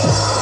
Thank.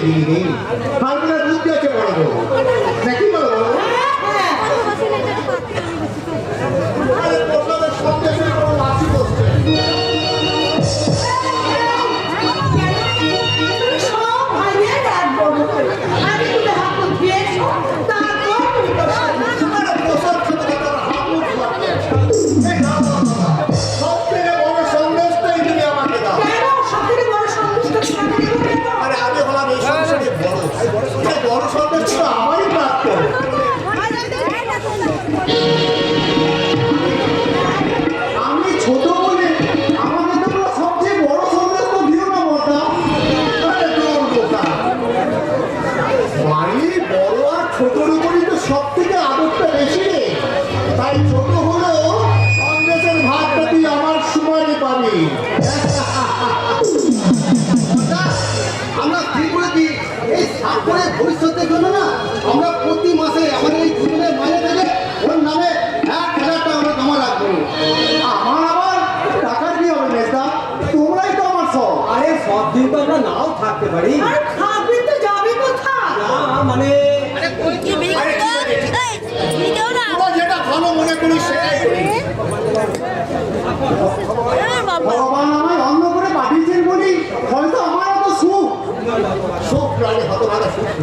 querido, hein? তাই ছোট হলো কংগ্রেসের ভাগটা তুই আমার সময় পাবি আচ্ছা, আমরা কি দিই? এই সাপড়ের ভবিষ্যতের জন্য না আমরা প্রতি মাসে আমাদের এই জীবনের মাঝে থেকে ওর নামে এক হাজার টাকা আমরা জমা রাখব। আমার আবার টাকা দিয়ে হবে নেতা। তোমরাই তো আমার সব। আরে সব দিন তো আমরা নাও থাকতে পারি।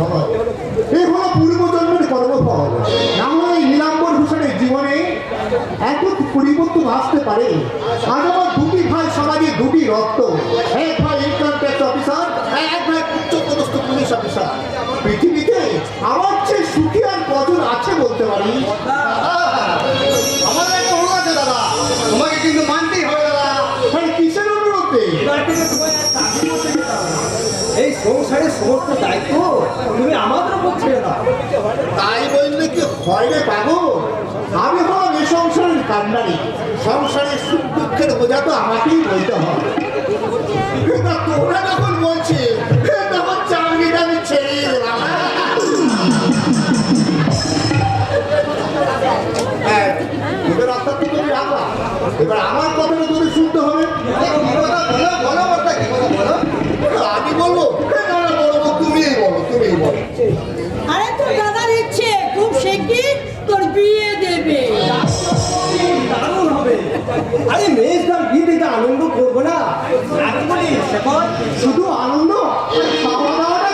কর্মফল এ হলো পূর্বজন্মের কর্মফল না হলে নীলাম্বর হোসেনের জীবনে এত পরিবর্তন আসতে পারে। আজ আমার দুটি ভাই সমাজে দুটি রক্ত। এক ভাই ইনকাম ট্যাক্স অফিসার এক ভাই উচ্চপদস্থ পুলিশ অফিসার পৃথিবীতে আমার চেয়ে সুখী আর কজন আছে বলতে পারি? সংসারের সমস্ত দায়িত্ব তুমি আমাদের উপর ছেড়ে দাও। তাই বললে কি হয় রে পাবো আমি হলাম এই সংসারের কান্নারি সংসারের সুখ দুঃখের বোঝা তো আমাকেই বলতে হবে তোমরা যখন বলছে তখন চাকরিটা আমি ছেড়ে দিলাম। আনন্দ করব না? আর বলি শেখর শুধু আনন্দ? খাওয়া দাওয়াটা